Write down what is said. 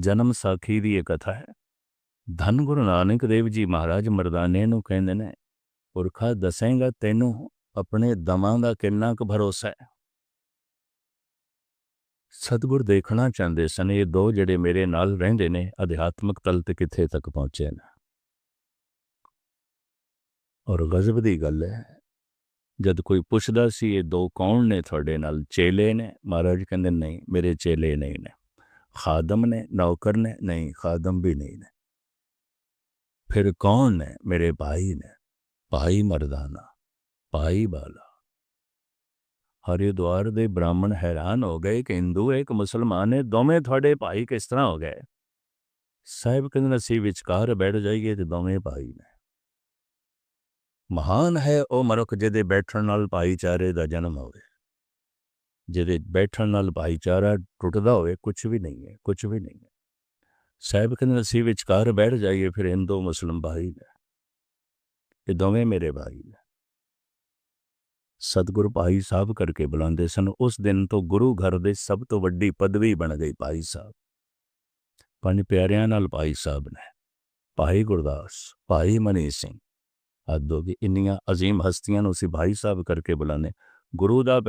ਜਨਮ ਸਾਖੀ ਦੀ ਇਹ ਕਥਾ ਹੈ। ਧੰਨ ਗੁਰੂ ਨਾਨਕ ਦੇਵ ਜੀ ਮਹਾਰਾਜ ਮਰਦਾਨੇ ਨੂੰ ਕਹਿੰਦੇ ਨੇ, ਪੁਰਖਾ ਦੱਸੇਗਾ ਤੈਨੂੰ ਆਪਣੇ ਦਮਾਂ ਦਾ ਕਿੰਨਾ ਕੁ ਭਰੋਸਾ ਹੈ। ਸਤਿਗੁਰ ਦੇਖਣਾ ਚਾਹੁੰਦੇ ਸਨ, ਇਹ ਦੋ ਜਿਹੜੇ ਮੇਰੇ ਨਾਲ ਰਹਿੰਦੇ ਨੇ, ਅਧਿਆਤਮਿਕ ਤਲ ਤੇ ਕਿੱਥੇ ਤੱਕ ਪਹੁੰਚੇ ਨੇ। ਔਰ ਗਜ਼ਬ ਦੀ ਗੱਲ ਹੈ, ਜਦ ਕੋਈ ਪੁੱਛਦਾ ਸੀ, ਇਹ ਦੋ ਕੌਣ ਨੇ ਤੁਹਾਡੇ ਨਾਲ? ਚੇਲੇ ਨੇ? ਮਹਾਰਾਜ ਕਹਿੰਦੇ, ਨਹੀਂ, ਮੇਰੇ ਚੇਲੇ ਨਹੀਂ ਨੇ। ਖਾਦਮ ਨੇ ਨੌਕਰ ਨੇ ਨਹੀਂ ਖਾਦਮ ਵੀ ਨਹੀਂ ਨੇ ਫਿਰ ਕੌਣ ਨੇ ਮੇਰੇ ਭਾਈ ਨੇ ਭਾਈ ਮਰਦਾਨਾ ਭਾਈ ਬਾਲਾ ਹਰਿਦੁਆਰ ਦੇ ਬ੍ਰਾਹਮਣ ਹੈਰਾਨ ਹੋ ਗਏ ਕਿ ਹਿੰਦੂ ਇੱਕ ਮੁਸਲਮਾਨ ਨੇ ਦੋਵੇਂ ਤੁਹਾਡੇ ਭਾਈ ਕਿਸ ਤਰ੍ਹਾਂ ਹੋ ਗਏ ਸਾਹਿਬ ਕਹਿੰਦੇ ਅਸੀਂ ਵਿਚਕਾਰ ਬੈਠ ਜਾਈਏ ਤੇ ਦੋਵੇਂ ਭਾਈ ਨੇ ਮਹਾਨ ਹੈ ਉਹ ਮਨੁੱਖ ਜਿਹਦੇ ਬੈਠਣ ਨਾਲ ਭਾਈਚਾਰੇ ਦਾ ਜਨਮ ਹੋਵੇ ਜਿਹਦੇ ਬੈਠਣ ਨਾਲ ਭਾਈਚਾਰਾ ਟੁੱਟਦਾ ਹੋਵੇ ਕੁਝ ਵੀ ਨਹੀਂ ਹੈ ਕੁਝ ਵੀ ਨਹੀਂ ਹੈ। ਸਾਹਿਬ ਕਹਿੰਦੇ, ਅਸੀਂ ਵਿਚਕਾਰ ਬੈਠ ਜਾਈਏ, ਫਿਰ ਹਿੰਦੂ, ਮੁਸਲਮ ਭਾਈ ਨੇ। ਇਹ ਦੋਵੇਂ ਮੇਰੇ ਭਾਈ ਨੇ। ਸਤਿਗੁਰੂ ਭਾਈ ਸਾਹਿਬ ਕਰਕੇ ਬੁਲਾਉਂਦੇ ਸਨ। ਉਸ ਦਿਨ ਤੋਂ ਗੁਰੂ ਘਰ ਦੇ ਸਭ ਤੋਂ ਵੱਡੀ ਪਦਵੀ ਬਣ ਗਈ ਭਾਈ ਸਾਹਿਬ। ਪੰਜ ਪਿਆਰਿਆਂ ਨਾਲ ਭਾਈ ਸਾਹਿਬ ਨੇ, ਭਾਈ ਗੁਰਦਾਸ, ਭਾਈ ਮਨੀ ਸਿੰਘ, ਆਦੋ ਦੀ ਇੰਨੀਆਂ ਅਜ਼ੀਮ ਹਸਤੀਆਂ ਨੂੰ ਅਸੀਂ ਭਾਈ ਸਾਹਿਬ ਕਰਕੇ ਬੁਲਾਉਂਦੇ ਗੁਰੂ ਦਾ